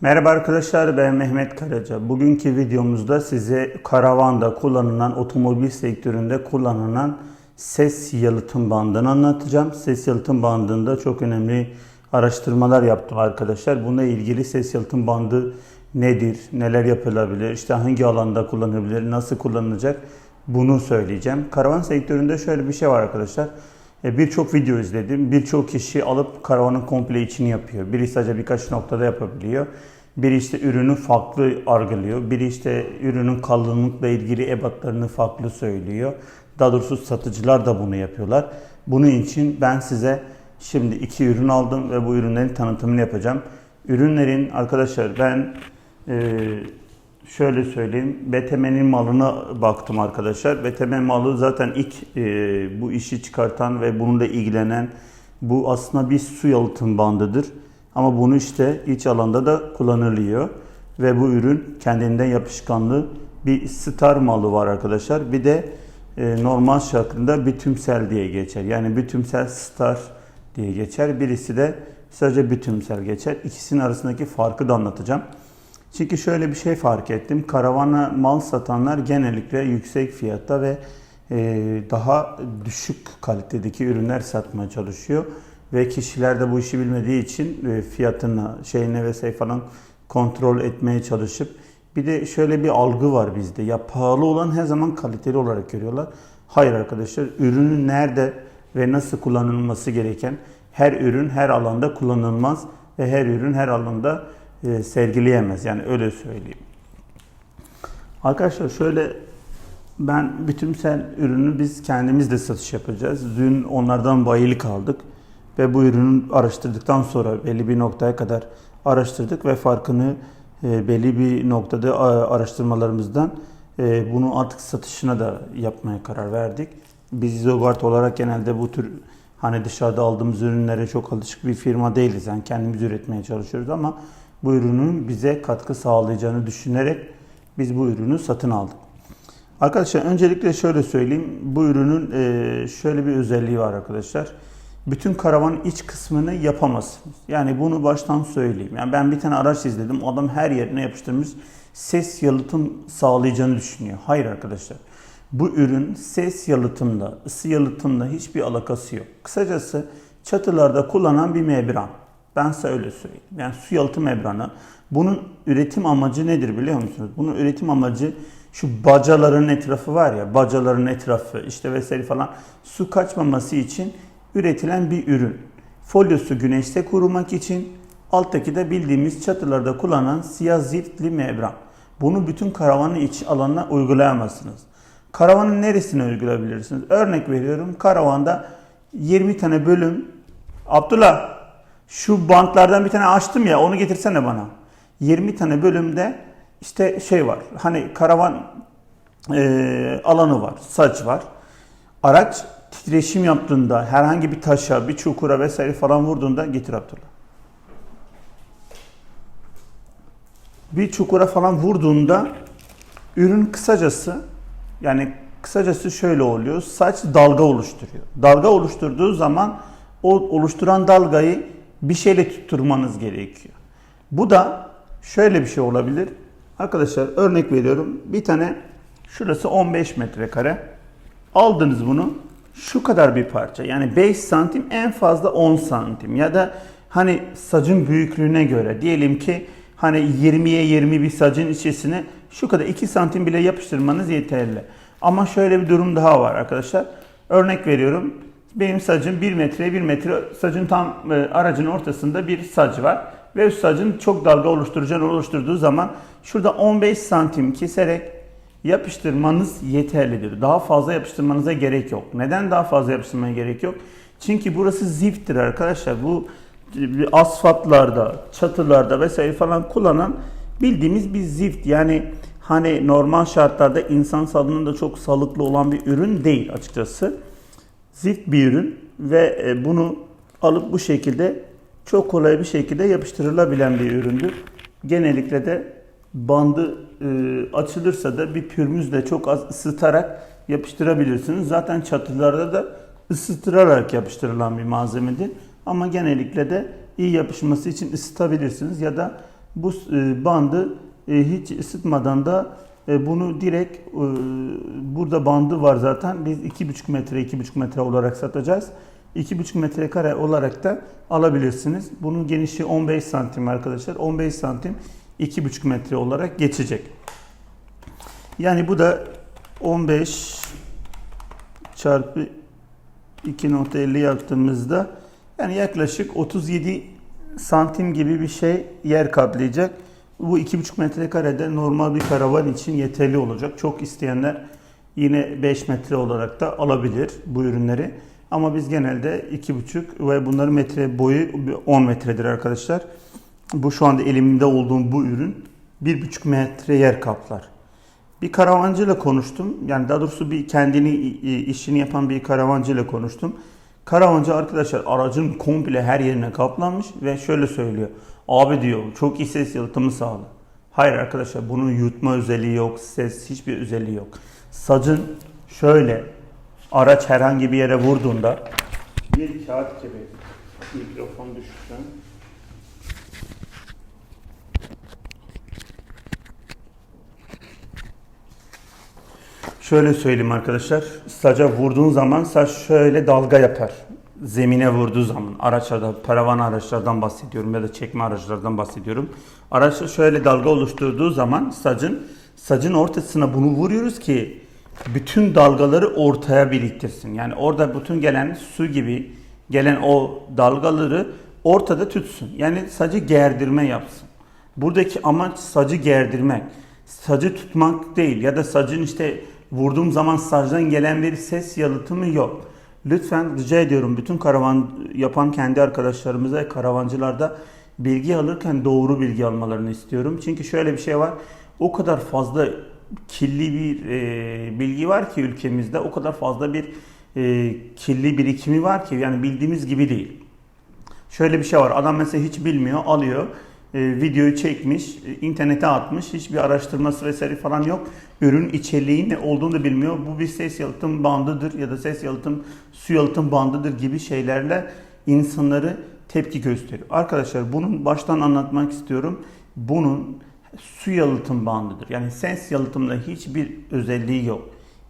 Merhaba arkadaşlar ben Mehmet Karaca. Bugünkü videomuzda size karavanda kullanılan otomobil sektöründe kullanılan ses yalıtım bandını anlatacağım. Ses yalıtım bandında çok önemli araştırmalar yaptım arkadaşlar. Bununla ilgili ses yalıtım bandı nedir, neler yapılabilir, işte hangi alanda kullanılabilir, nasıl kullanılacak bunu söyleyeceğim. Karavan sektöründe şöyle bir şey var arkadaşlar. E, Birçok video izledim. Birçok kişi alıp karavanın komple içini yapıyor. Biri sadece birkaç noktada yapabiliyor. Biri işte ürünü farklı argılıyor. Biri işte ürünün kalınlıkla ilgili ebatlarını farklı söylüyor. Daha doğrusu satıcılar da bunu yapıyorlar. Bunun için ben size şimdi iki ürün aldım ve bu ürünlerin tanıtımını yapacağım. Ürünlerin arkadaşlar ben e, şöyle söyleyeyim. BTM'nin malına baktım arkadaşlar. BTM malı zaten ilk e, bu işi çıkartan ve bununla ilgilenen bu aslında bir su yalıtım bandıdır. Ama bunu işte iç alanda da kullanılıyor. Ve bu ürün kendinden yapışkanlı bir star malı var arkadaşlar. Bir de e, normal şartında bütümsel diye geçer. Yani bütümsel star diye geçer. Birisi de sadece bütümsel geçer. İkisinin arasındaki farkı da anlatacağım. Çünkü şöyle bir şey fark ettim. Karavana mal satanlar genellikle yüksek fiyatta ve e, daha düşük kalitedeki ürünler satmaya çalışıyor. Ve kişiler de bu işi bilmediği için e, fiyatını, şeyine vesaire falan kontrol etmeye çalışıp bir de şöyle bir algı var bizde. Ya pahalı olan her zaman kaliteli olarak görüyorlar. Hayır arkadaşlar, ürünün nerede ve nasıl kullanılması gereken her ürün her alanda kullanılmaz ve her ürün her alanda e, sergileyemez. Yani öyle söyleyeyim. Arkadaşlar şöyle ben bütünsel ürünü biz kendimiz de satış yapacağız. Dün onlardan bayilik aldık ve bu ürünü araştırdıktan sonra belli bir noktaya kadar araştırdık ve farkını e, belli bir noktada a- araştırmalarımızdan e, bunu artık satışına da yapmaya karar verdik. Biz Izogart olarak genelde bu tür hani dışarıda aldığımız ürünlere çok alışık bir firma değiliz. Yani kendimiz üretmeye çalışıyoruz ama bu ürünün bize katkı sağlayacağını düşünerek biz bu ürünü satın aldık. Arkadaşlar öncelikle şöyle söyleyeyim. Bu ürünün e, şöyle bir özelliği var arkadaşlar. Bütün karavanın iç kısmını yapamazsınız. Yani bunu baştan söyleyeyim. Yani ben bir tane araç izledim. Adam her yerine yapıştırmış. Ses yalıtım sağlayacağını düşünüyor. Hayır arkadaşlar. Bu ürün ses yalıtımda, ısı yalıtımda hiçbir alakası yok. Kısacası çatılarda kullanan bir membran. Ben size öyle söyleyeyim. Yani su yalıtım membranı. Bunun üretim amacı nedir biliyor musunuz? Bunun üretim amacı şu bacaların etrafı var ya, bacaların etrafı işte vesaire falan su kaçmaması için üretilen bir ürün. Folyosu güneşte kurumak için alttaki de bildiğimiz çatılarda kullanılan siyah ziftli membran. Bunu bütün karavanın iç alanına uygulayamazsınız. Karavanın neresine uygulayabilirsiniz? Örnek veriyorum karavanda 20 tane bölüm. Abdullah şu bantlardan bir tane açtım ya onu getirsene bana. 20 tane bölümde işte şey var. Hani karavan e, alanı var, saç var. Araç titreşim yaptığında herhangi bir taşa, bir çukura vesaire falan vurduğunda getir Abdullah. Bir çukura falan vurduğunda ürün kısacası yani kısacası şöyle oluyor. Saç dalga oluşturuyor. Dalga oluşturduğu zaman o oluşturan dalgayı bir şeyle tutturmanız gerekiyor. Bu da şöyle bir şey olabilir. Arkadaşlar örnek veriyorum. Bir tane şurası 15 metrekare. Aldınız bunu. Şu kadar bir parça. Yani 5 santim en fazla 10 santim. Ya da hani sacın büyüklüğüne göre diyelim ki hani 20'ye 20 bir sacın içerisine şu kadar 2 santim bile yapıştırmanız yeterli. Ama şöyle bir durum daha var arkadaşlar. Örnek veriyorum. Benim sacım 1 metreye 1 metre sacın tam e, aracın ortasında bir sac var. Ve sacın çok dalga oluşturacağını oluşturduğu zaman şurada 15 santim keserek yapıştırmanız yeterlidir. Daha fazla yapıştırmanıza gerek yok. Neden daha fazla yapıştırmaya gerek yok? Çünkü burası zifttir arkadaşlar. Bu asfaltlarda, çatılarda vesaire falan kullanan bildiğimiz bir zift. Yani hani normal şartlarda insan sağlığında çok sağlıklı olan bir ürün değil açıkçası. Zift bir ürün ve e, bunu alıp bu şekilde çok kolay bir şekilde yapıştırılabilen bir üründür. Genellikle de bandı e, açılırsa da bir pürmüzle çok az ısıtarak yapıştırabilirsiniz. Zaten çatılarda da ısıtırarak yapıştırılan bir malzemedir. Ama genellikle de iyi yapışması için ısıtabilirsiniz ya da Bu e, bandı hiç ısıtmadan da bunu direkt e, burada bandı var zaten. Biz 2,5 metre 2,5 metre olarak satacağız. 2,5 metrekare olarak da alabilirsiniz. Bunun genişliği 15 santim arkadaşlar. 15 santim 2,5 metre olarak geçecek. Yani bu da 15 çarpı 2.50 yaptığımızda yani yaklaşık 37 santim gibi bir şey yer kaplayacak. Bu 2,5 metrekarede normal bir karavan için yeterli olacak. Çok isteyenler yine 5 metre olarak da alabilir bu ürünleri. Ama biz genelde 2,5 ve bunların metre boyu 10 metredir arkadaşlar. Bu şu anda elimde olduğum bu ürün 1,5 metre yer kaplar. Bir karavancıyla konuştum. Yani daha doğrusu bir kendini işini yapan bir karavancıyla konuştum. Karavancı arkadaşlar aracın komple her yerine kaplanmış ve şöyle söylüyor. Abi diyor çok iyi ses yalıtımı sağlı. Hayır arkadaşlar bunun yutma özelliği yok. Ses hiçbir özelliği yok. Sacın şöyle araç herhangi bir yere vurduğunda bir kağıt gibi mikrofon düşürsün. Şöyle söyleyeyim arkadaşlar. Saca vurduğun zaman saç şöyle dalga yapar. Zemine vurduğu zaman araçlarda, paravan araçlardan bahsediyorum ya da çekme araçlardan bahsediyorum. Araçta şöyle dalga oluşturduğu zaman sacın sacın ortasına bunu vuruyoruz ki bütün dalgaları ortaya biriktirsin. Yani orada bütün gelen su gibi gelen o dalgaları ortada tutsun. Yani sacı gerdirme yapsın. Buradaki amaç sacı gerdirmek. Sacı tutmak değil ya da sacın işte vurduğum zaman sacdan gelen bir ses yalıtımı yok. Lütfen rica ediyorum bütün karavan yapan kendi arkadaşlarımıza karavancılarda bilgi alırken doğru bilgi almalarını istiyorum. Çünkü şöyle bir şey var. O kadar fazla kirli bir e, bilgi var ki ülkemizde o kadar fazla bir e, kirli birikimi var ki yani bildiğimiz gibi değil. Şöyle bir şey var. Adam mesela hiç bilmiyor, alıyor videoyu çekmiş, e, internete atmış, hiçbir araştırması vesaire falan yok. Ürün içeriği ne olduğunu da bilmiyor. Bu bir ses yalıtım bandıdır ya da ses yalıtım, su yalıtım bandıdır gibi şeylerle insanları tepki gösteriyor. Arkadaşlar bunun baştan anlatmak istiyorum. Bunun su yalıtım bandıdır. Yani ses yalıtımda hiçbir özelliği yok.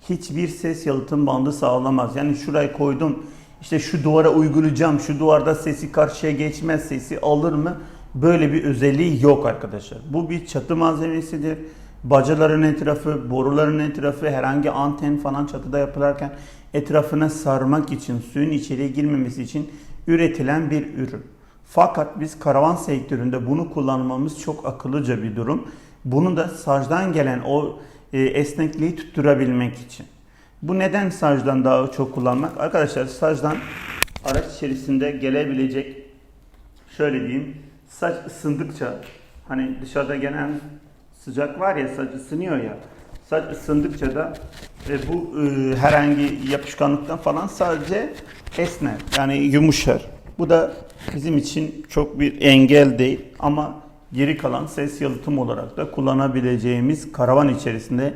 Hiçbir ses yalıtım bandı sağlamaz. Yani şuraya koydum, işte şu duvara uygulayacağım, şu duvarda sesi karşıya geçmez, sesi alır mı? Böyle bir özelliği yok arkadaşlar. Bu bir çatı malzemesidir. Bacaların etrafı, boruların etrafı, herhangi anten falan çatıda yapılarken etrafına sarmak için, suyun içeriye girmemesi için üretilen bir ürün. Fakat biz karavan sektöründe bunu kullanmamız çok akıllıca bir durum. Bunu da sacdan gelen o e, esnekliği tutturabilmek için. Bu neden sacdan daha çok kullanmak? Arkadaşlar sacdan araç içerisinde gelebilecek şöyle diyeyim saç ısındıkça hani dışarıda gelen sıcak var ya saç ısınıyor ya saç ısındıkça da e, bu e, herhangi yapışkanlıktan falan sadece esner yani yumuşar. Bu da bizim için çok bir engel değil ama geri kalan ses yalıtım olarak da kullanabileceğimiz karavan içerisinde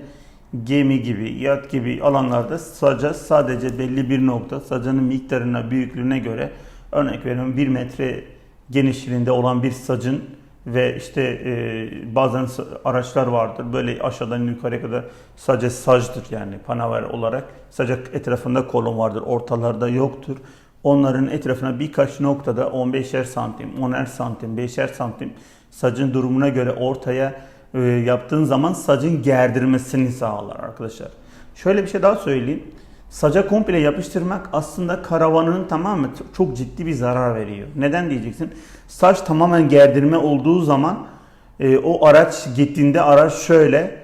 gemi gibi, yat gibi alanlarda saca sadece belli bir nokta sacanın miktarına, büyüklüğüne göre örnek veriyorum 1 metre genişliğinde olan bir sacın ve işte e, bazen araçlar vardır böyle aşağıdan yukarıya kadar sadece sacdır yani panaver olarak sacak etrafında kolon vardır ortalarda yoktur. Onların etrafına birkaç noktada 15'er santim, 10'er santim, 5'er santim sacın durumuna göre ortaya e, yaptığın zaman sacın gerdirmesini sağlar arkadaşlar. Şöyle bir şey daha söyleyeyim. Saca komple yapıştırmak aslında karavanın tamam mı çok ciddi bir zarar veriyor. Neden diyeceksin? Saç tamamen gerdirme olduğu zaman e, o araç gittiğinde araç şöyle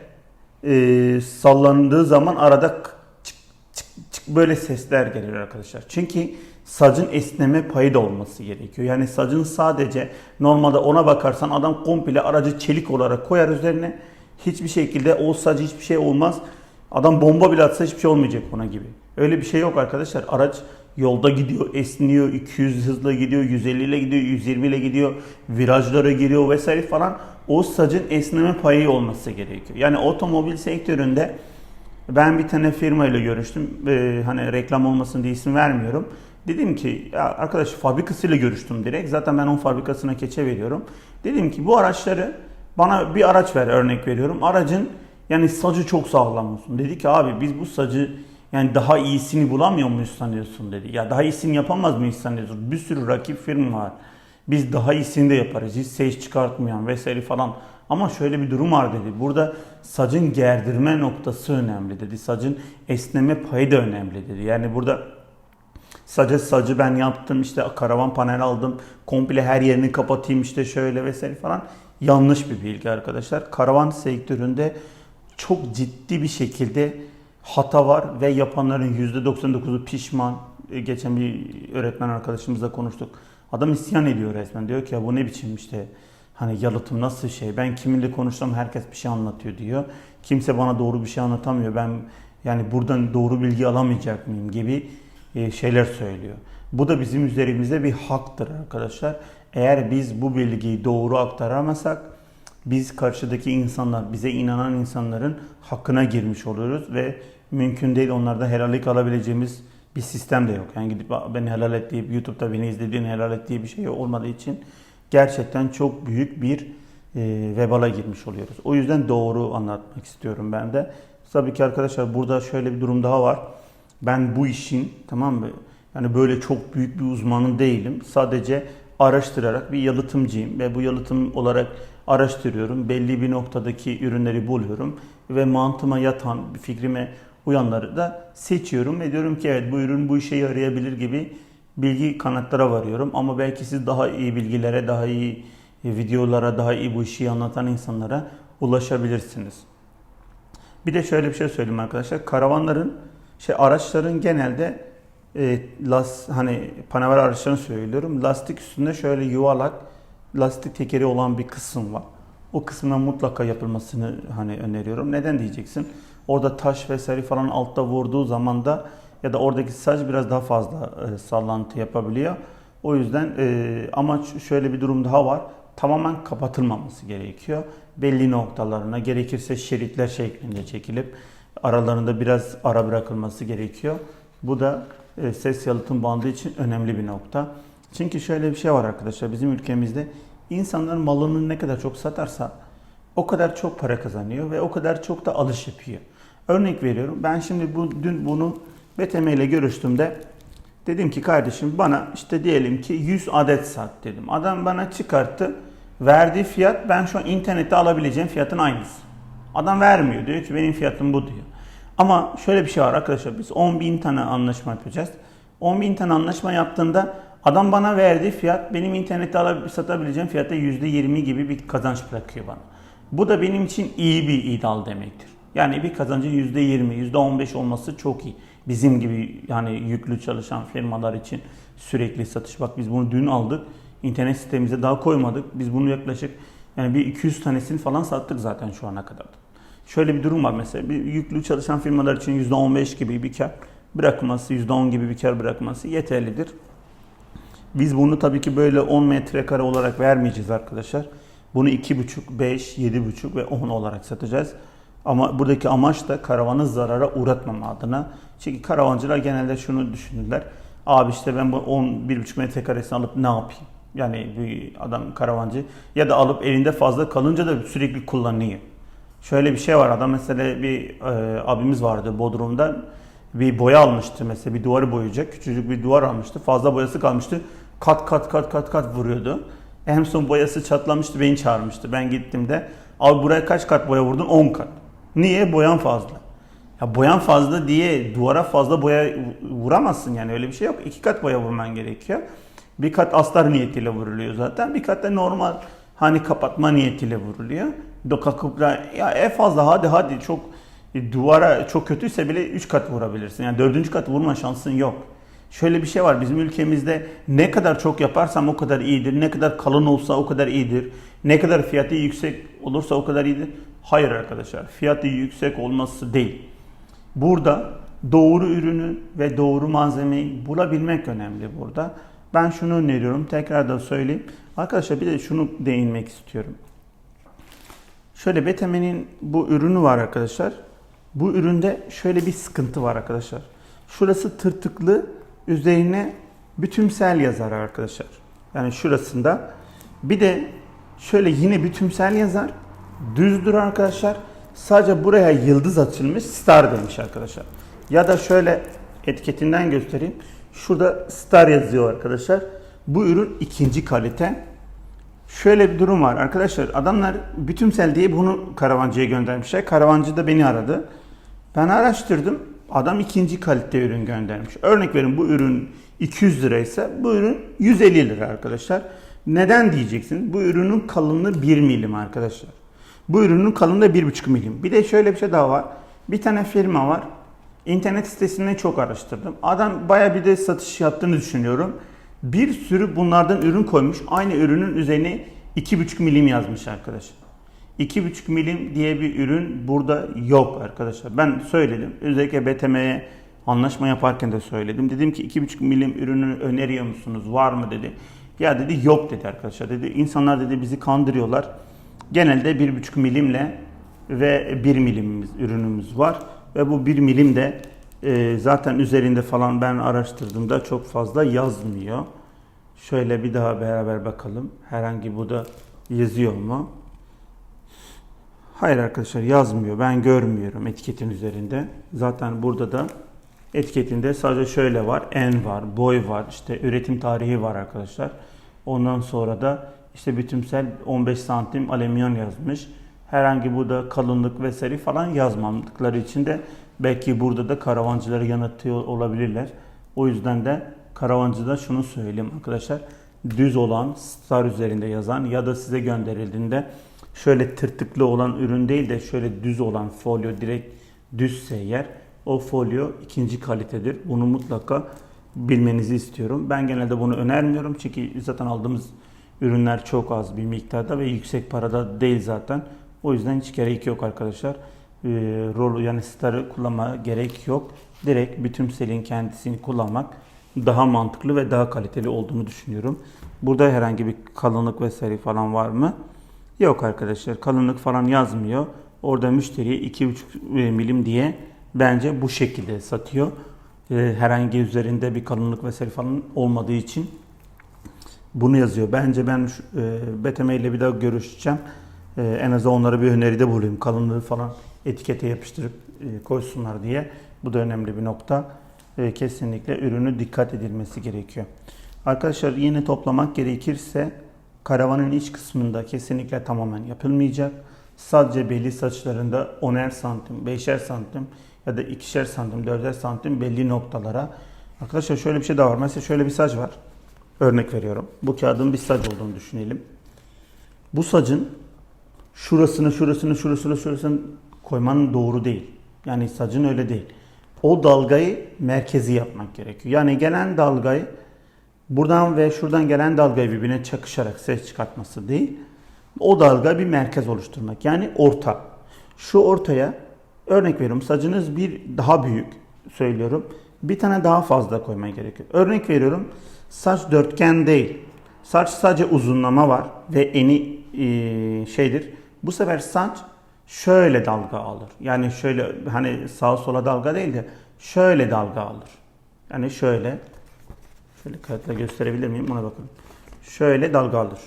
e, sallandığı zaman arada çık, çık, çık böyle sesler gelir arkadaşlar. Çünkü sacın esneme payı da olması gerekiyor. Yani sacın sadece normalde ona bakarsan adam komple aracı çelik olarak koyar üzerine. Hiçbir şekilde o sac hiçbir şey olmaz. Adam bomba bile atsa hiçbir şey olmayacak ona gibi. Öyle bir şey yok arkadaşlar. Araç yolda gidiyor, esniyor, 200 hızla gidiyor, 150 ile gidiyor, 120 ile gidiyor, virajlara giriyor vesaire falan. O sacın esneme payı olması gerekiyor. Yani otomobil sektöründe ben bir tane firma ile görüştüm. Ee, hani reklam olmasın diye isim vermiyorum. Dedim ki ya arkadaş fabrikasıyla görüştüm direkt. Zaten ben onun fabrikasına keçe veriyorum. Dedim ki bu araçları bana bir araç ver örnek veriyorum. Aracın yani sacı çok sağlam olsun. Dedi ki abi biz bu sacı yani daha iyisini bulamıyor muyuz sanıyorsun dedi. Ya daha iyisini yapamaz mıyız sanıyorsun? Bir sürü rakip firma var. Biz daha iyisini de yaparız. Hiç ses çıkartmayan vesaire falan. Ama şöyle bir durum var dedi. Burada sacın gerdirme noktası önemli dedi. Sacın esneme payı da önemli dedi. Yani burada Sadece sacı ben yaptım işte karavan panel aldım komple her yerini kapatayım işte şöyle vesaire falan yanlış bir bilgi arkadaşlar. Karavan sektöründe çok ciddi bir şekilde hata var ve yapanların %99'u pişman. E, Geçen bir öğretmen arkadaşımızla konuştuk. Adam isyan ediyor resmen. Diyor ki ya bu ne biçim işte hani yalıtım nasıl şey. Ben kiminle konuşsam herkes bir şey anlatıyor diyor. Kimse bana doğru bir şey anlatamıyor. Ben yani buradan doğru bilgi alamayacak mıyım gibi e, şeyler söylüyor. Bu da bizim üzerimizde bir haktır arkadaşlar. Eğer biz bu bilgiyi doğru aktaramazsak biz karşıdaki insanlar, bize inanan insanların hakkına girmiş oluyoruz ve mümkün değil onlardan helallik alabileceğimiz bir sistem de yok. Yani gidip beni helal et deyip YouTube'da beni izlediğin helal et diye bir şey olmadığı için gerçekten çok büyük bir e, vebala girmiş oluyoruz. O yüzden doğru anlatmak istiyorum ben de. Tabii ki arkadaşlar burada şöyle bir durum daha var. Ben bu işin tamam mı? Yani böyle çok büyük bir uzmanı değilim. Sadece araştırarak bir yalıtımcıyım ve bu yalıtım olarak araştırıyorum. Belli bir noktadaki ürünleri buluyorum ve mantığıma yatan, fikrime uyanları da seçiyorum ve diyorum ki evet bu ürün bu işe yarayabilir gibi bilgi kanatlara varıyorum. Ama belki siz daha iyi bilgilere, daha iyi videolara, daha iyi bu işi anlatan insanlara ulaşabilirsiniz. Bir de şöyle bir şey söyleyeyim arkadaşlar. Karavanların şey araçların genelde e, las hani panel araçlarını söylüyorum. Lastik üstünde şöyle yuvarlak lastik tekeri olan bir kısım var. O kısmına mutlaka yapılmasını hani öneriyorum. Neden diyeceksin? Orada taş vesaire falan altta vurduğu zaman da ya da oradaki saç biraz daha fazla e, sallantı yapabiliyor. O yüzden e, ama şöyle bir durum daha var. Tamamen kapatılmaması gerekiyor. Belli noktalarına gerekirse şeritler şeklinde çekilip aralarında biraz ara bırakılması gerekiyor. Bu da e, ses yalıtım bandı için önemli bir nokta. Çünkü şöyle bir şey var arkadaşlar bizim ülkemizde insanlar malını ne kadar çok satarsa o kadar çok para kazanıyor ve o kadar çok da alış yapıyor. Örnek veriyorum ben şimdi bu, dün bunu BTM ile görüştüğümde dedim ki kardeşim bana işte diyelim ki 100 adet sat dedim. Adam bana çıkarttı verdiği fiyat ben şu an internette alabileceğim fiyatın aynısı. Adam vermiyor diyor ki benim fiyatım bu diyor. Ama şöyle bir şey var arkadaşlar biz 10 bin tane anlaşma yapacağız. 10 bin tane anlaşma yaptığında adam bana verdiği fiyat benim internette alab- satabileceğim fiyatta %20 gibi bir kazanç bırakıyor bana. Bu da benim için iyi bir ideal demektir. Yani bir kazancın %20, %15 olması çok iyi. Bizim gibi yani yüklü çalışan firmalar için sürekli satış. Bak biz bunu dün aldık. İnternet sitemize daha koymadık. Biz bunu yaklaşık yani bir 200 tanesini falan sattık zaten şu ana kadar. Şöyle bir durum var mesela. Bir yüklü çalışan firmalar için %15 gibi bir kar bırakması, %10 gibi bir kar bırakması yeterlidir. Biz bunu tabii ki böyle 10 metrekare olarak vermeyeceğiz arkadaşlar. Bunu 2,5, 5, 7,5 ve 10 olarak satacağız. Ama buradaki amaç da karavanı zarara uğratmama adına. Çünkü karavancılar genelde şunu düşünürler. Abi işte ben bu 11,5 metrekaresini alıp ne yapayım? Yani bir adam karavancı ya da alıp elinde fazla kalınca da sürekli kullanıyor. Şöyle bir şey var adam mesela bir e, abimiz vardı Bodrum'da bir boya almıştı mesela bir duvarı boyayacak küçücük bir duvar almıştı fazla boyası kalmıştı kat kat kat kat kat vuruyordu. En son boyası çatlamıştı beni çağırmıştı ben gittim de abi buraya kaç kat boya vurdun 10 kat. Niye? Boyan fazla. Ya boyan fazla diye duvara fazla boya vuramazsın yani öyle bir şey yok. İki kat boya vurman gerekiyor. Bir kat astar niyetiyle vuruluyor zaten. Bir kat da normal hani kapatma niyetiyle vuruluyor. Do kalkıp da ya en fazla hadi hadi çok e, duvara çok kötüyse bile 3 kat vurabilirsin. Yani dördüncü kat vurma şansın yok. Şöyle bir şey var bizim ülkemizde ne kadar çok yaparsam o kadar iyidir. Ne kadar kalın olsa o kadar iyidir. Ne kadar fiyatı yüksek olursa o kadar iyidir. Hayır arkadaşlar fiyatı yüksek olması değil. Burada doğru ürünü ve doğru malzemeyi bulabilmek önemli burada. Ben şunu öneriyorum tekrar da söyleyeyim. Arkadaşlar bir de şunu değinmek istiyorum. Şöyle BTM'nin bu ürünü var arkadaşlar. Bu üründe şöyle bir sıkıntı var arkadaşlar. Şurası tırtıklı, üzerine bütümsel yazar arkadaşlar. Yani şurasında bir de şöyle yine bütümsel yazar. Düzdür arkadaşlar. Sadece buraya yıldız açılmış star demiş arkadaşlar. Ya da şöyle etiketinden göstereyim. Şurada star yazıyor arkadaşlar. Bu ürün ikinci kalite. Şöyle bir durum var arkadaşlar. Adamlar bütümsel diye bunu karavancıya göndermişler. Karavancı da beni aradı. Ben araştırdım. Adam ikinci kalite ürün göndermiş. Örnek verin bu ürün 200 liraysa bu ürün 150 lira arkadaşlar. Neden diyeceksin? Bu ürünün kalınlığı 1 milim arkadaşlar. Bu ürünün kalınlığı 1,5 milim. Bir de şöyle bir şey daha var. Bir tane firma var. İnternet sitesinde çok araştırdım. Adam baya bir de satış yaptığını düşünüyorum. Bir sürü bunlardan ürün koymuş. Aynı ürünün üzerine 2,5 milim yazmış arkadaşlar. 2,5 milim diye bir ürün burada yok arkadaşlar. Ben söyledim. Özellikle BTM'ye anlaşma yaparken de söyledim. Dedim ki 2,5 milim ürünü öneriyor musunuz? Var mı dedi. Ya dedi yok dedi arkadaşlar. Dedi insanlar dedi bizi kandırıyorlar. Genelde 1,5 milimle ve 1 milimimiz ürünümüz var. Ve bu 1 milim de e, zaten üzerinde falan ben araştırdığımda çok fazla yazmıyor. Şöyle bir daha beraber bakalım. Herhangi bu da yazıyor mu? Hayır arkadaşlar yazmıyor. Ben görmüyorum etiketin üzerinde. Zaten burada da etiketinde sadece şöyle var. En var, boy var, işte üretim tarihi var arkadaşlar. Ondan sonra da işte bütümsel 15 santim alüminyum yazmış. Herhangi burada kalınlık vesaire falan yazmadıkları için de belki burada da karavancıları yanıltıyor olabilirler. O yüzden de karavancıda şunu söyleyeyim arkadaşlar. Düz olan star üzerinde yazan ya da size gönderildiğinde şöyle tırtıklı olan ürün değil de şöyle düz olan folyo direkt düzse eğer o folyo ikinci kalitedir. Bunu mutlaka bilmenizi istiyorum. Ben genelde bunu önermiyorum çünkü zaten aldığımız ürünler çok az bir miktarda ve yüksek parada değil zaten. O yüzden hiç gerek yok arkadaşlar. Ee, rol yani starı kullanma gerek yok. Direkt bütümselin kendisini kullanmak daha mantıklı ve daha kaliteli olduğunu düşünüyorum. Burada herhangi bir kalınlık vesaire falan var mı? Yok arkadaşlar. Kalınlık falan yazmıyor. Orada müşteriye 2,5 milim diye bence bu şekilde satıyor. Ee, herhangi üzerinde bir kalınlık vesaire falan olmadığı için bunu yazıyor. Bence ben şu, e, BTM ile bir daha görüşeceğim. E, en azından onlara bir öneride bulayım. Kalınlığı falan etikete yapıştırıp e, koysunlar diye. Bu da önemli bir nokta. E, kesinlikle ürünü dikkat edilmesi gerekiyor. Arkadaşlar yine toplamak gerekirse karavanın iç kısmında kesinlikle tamamen yapılmayacak. Sadece belli saçlarında 10'er santim, 5'er santim ya da 2'şer santim, 4'er santim belli noktalara. Arkadaşlar şöyle bir şey daha var. Mesela şöyle bir saç var. Örnek veriyorum. Bu kağıdın bir saç olduğunu düşünelim. Bu sacın şurasını, şurasını, şurasını, şurasını koyman doğru değil. Yani sacın öyle değil. O dalgayı merkezi yapmak gerekiyor. Yani gelen dalgayı buradan ve şuradan gelen dalgayı birbirine çakışarak ses çıkartması değil. O dalga bir merkez oluşturmak. Yani orta. Şu ortaya örnek veriyorum sacınız bir daha büyük söylüyorum. Bir tane daha fazla koymaya gerekiyor. Örnek veriyorum saç dörtgen değil. Saç sadece uzunlama var ve eni e, şeydir. Bu sefer saç şöyle dalga alır. Yani şöyle hani sağa sola dalga değil de şöyle dalga alır. Yani şöyle şöyle kağıtla gösterebilir miyim ona bakın. Şöyle dalga alır.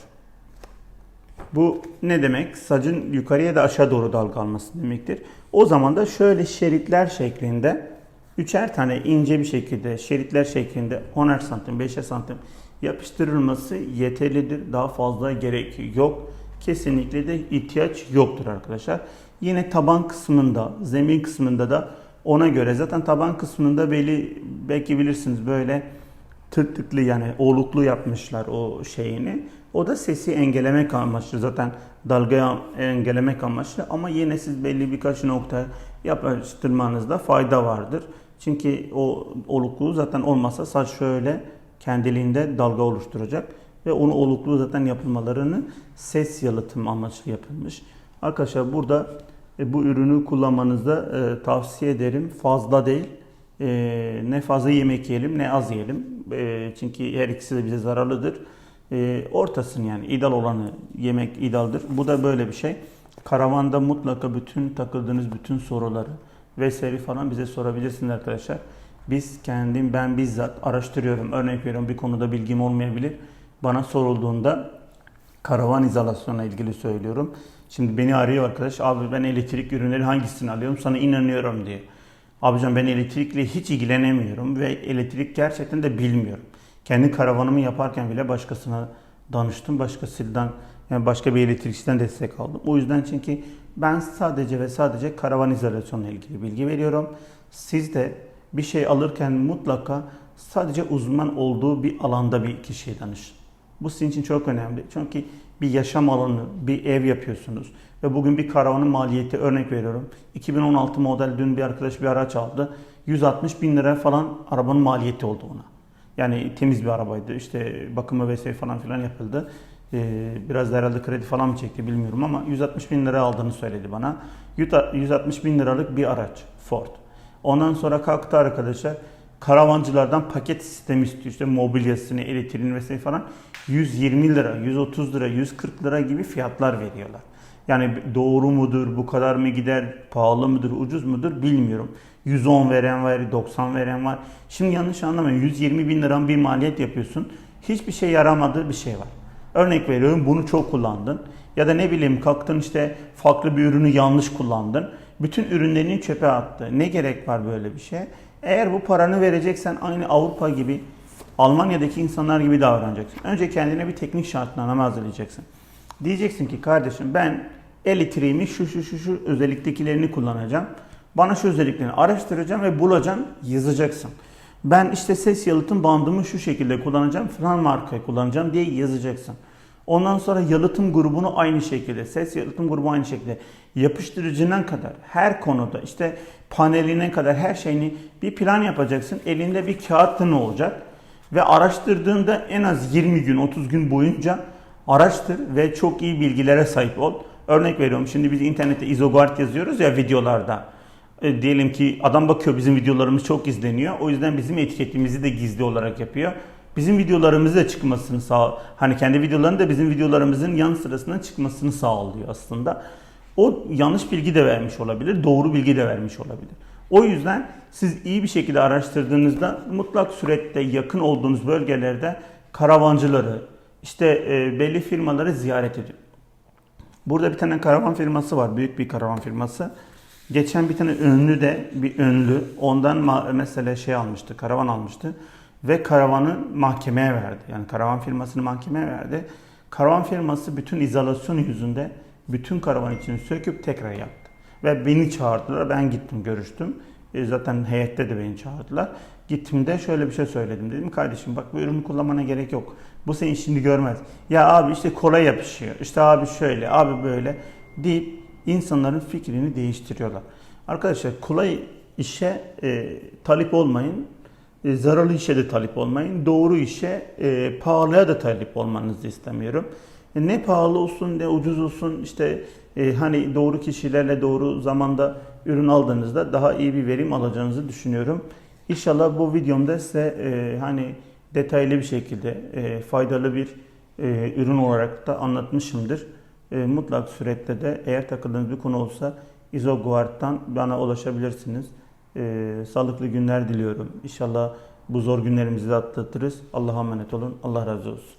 Bu ne demek? Sacın yukarıya da aşağı doğru dalga alması demektir. O zaman da şöyle şeritler şeklinde üçer tane ince bir şekilde şeritler şeklinde 10'er santim 5'er santim yapıştırılması yeterlidir. Daha fazla gerek yok. Kesinlikle de ihtiyaç yoktur arkadaşlar. Yine taban kısmında, zemin kısmında da ona göre zaten taban kısmında belli belki bilirsiniz böyle tırtıklı yani oluklu yapmışlar o şeyini. O da sesi engellemek amaçlı zaten dalgayı engellemek amaçlı ama yine siz belli birkaç nokta yapıştırmanızda fayda vardır. Çünkü o olukluğu zaten olmasa saç şöyle kendiliğinde dalga oluşturacak ve onu oluklu zaten yapılmalarını ses yalıtım amaçlı yapılmış. Arkadaşlar burada e, bu ürünü kullanmanızda e, tavsiye ederim. Fazla değil. E, ne fazla yemek yiyelim ne az yiyelim. E, çünkü her ikisi de bize zararlıdır. E, ortasını yani ideal olanı yemek idealdir. Bu da böyle bir şey. Karavanda mutlaka bütün takıldığınız bütün soruları vesaire falan bize sorabilirsiniz arkadaşlar. Biz kendim ben bizzat araştırıyorum. Örnek veriyorum bir konuda bilgim olmayabilir. Bana sorulduğunda karavan izolasyonla ilgili söylüyorum. Şimdi beni arıyor arkadaş. Abi ben elektrik ürünleri hangisini alıyorum? Sana inanıyorum diye. Abicam ben elektrikle hiç ilgilenemiyorum ve elektrik gerçekten de bilmiyorum. Kendi karavanımı yaparken bile başkasına danıştım. Başkasından yani başka bir elektrikçiden destek aldım. O yüzden çünkü ben sadece ve sadece karavan izolasyonla ilgili bilgi veriyorum. Siz de bir şey alırken mutlaka sadece uzman olduğu bir alanda bir kişiye danışın. Bu sizin için çok önemli. Çünkü bir yaşam alanı, bir ev yapıyorsunuz. Ve bugün bir karavanın maliyeti örnek veriyorum. 2016 model dün bir arkadaş bir araç aldı. 160 bin lira falan arabanın maliyeti oldu ona. Yani temiz bir arabaydı. İşte bakımı vesaire falan filan yapıldı. Ee, biraz da herhalde kredi falan mı çekti bilmiyorum ama 160 bin lira aldığını söyledi bana. 160 bin liralık bir araç Ford. Ondan sonra kalktı arkadaşlar karavancılardan paket sistemi istiyor. İşte mobilyasını, elektriğini vesaire falan 120 lira, 130 lira, 140 lira gibi fiyatlar veriyorlar. Yani doğru mudur, bu kadar mı gider, pahalı mıdır, ucuz mudur bilmiyorum. 110 veren var, 90 veren var. Şimdi yanlış anlamayın 120 bin liran bir maliyet yapıyorsun. Hiçbir şey yaramadığı bir şey var. Örnek veriyorum bunu çok kullandın. Ya da ne bileyim kalktın işte farklı bir ürünü yanlış kullandın. Bütün ürünlerini çöpe attı. Ne gerek var böyle bir şey? Eğer bu paranı vereceksen aynı Avrupa gibi Almanya'daki insanlar gibi davranacaksın. Önce kendine bir teknik şartname hazırlayacaksın. Diyeceksin ki kardeşim ben elektriğimi şu şu şu şu özelliktekilerini kullanacağım. Bana şu özelliklerini araştıracağım ve bulacağım, yazacaksın. Ben işte ses yalıtım bandımı şu şekilde kullanacağım, falan markayı kullanacağım diye yazacaksın. Ondan sonra yalıtım grubunu aynı şekilde, ses yalıtım grubu aynı şekilde yapıştırıcından kadar her konuda işte paneline kadar her şeyini bir plan yapacaksın. Elinde bir kağıtın olacak ve araştırdığında en az 20 gün 30 gün boyunca araştır ve çok iyi bilgilere sahip ol. Örnek veriyorum şimdi biz internette izoguard yazıyoruz ya videolarda. E, diyelim ki adam bakıyor bizim videolarımız çok izleniyor. O yüzden bizim etiketimizi de gizli olarak yapıyor. Bizim videolarımızı da çıkmasını sağ hani kendi videolarının da bizim videolarımızın yan sırasına çıkmasını sağlıyor aslında. O yanlış bilgi de vermiş olabilir, doğru bilgi de vermiş olabilir. O yüzden siz iyi bir şekilde araştırdığınızda mutlak surette yakın olduğunuz bölgelerde karavancıları, işte e, belli firmaları ziyaret edin. Burada bir tane karavan firması var, büyük bir karavan firması. Geçen bir tane ünlü de bir ünlü ondan mesela şey almıştı, karavan almıştı ve karavanı mahkemeye verdi. Yani karavan firmasını mahkemeye verdi. Karavan firması bütün izolasyon yüzünde bütün karavan içini söküp tekrar yaptı. Ve beni çağırdılar. Ben gittim görüştüm. E, zaten heyette de beni çağırdılar. Gittiğimde şöyle bir şey söyledim. Dedim kardeşim bak bu ürünü kullanmana gerek yok. Bu seni şimdi görmez. Ya abi işte kolay yapışıyor. İşte abi şöyle, abi böyle deyip insanların fikrini değiştiriyorlar. Arkadaşlar kolay işe e, talip olmayın. E, zararlı işe de talip olmayın. Doğru işe, e, pahalıya da talip olmanızı istemiyorum. E, ne pahalı olsun ne ucuz olsun işte e, hani doğru kişilerle doğru zamanda ürün aldığınızda daha iyi bir verim alacağınızı düşünüyorum. İnşallah bu videomda size e, hani detaylı bir şekilde e, faydalı bir e, ürün olarak da anlatmışımdır. E, mutlak surette de eğer takıldığınız bir konu olsa İzoguard'dan bana ulaşabilirsiniz. E, sağlıklı günler diliyorum. İnşallah bu zor günlerimizi de atlatırız. Allah'a emanet olun. Allah razı olsun.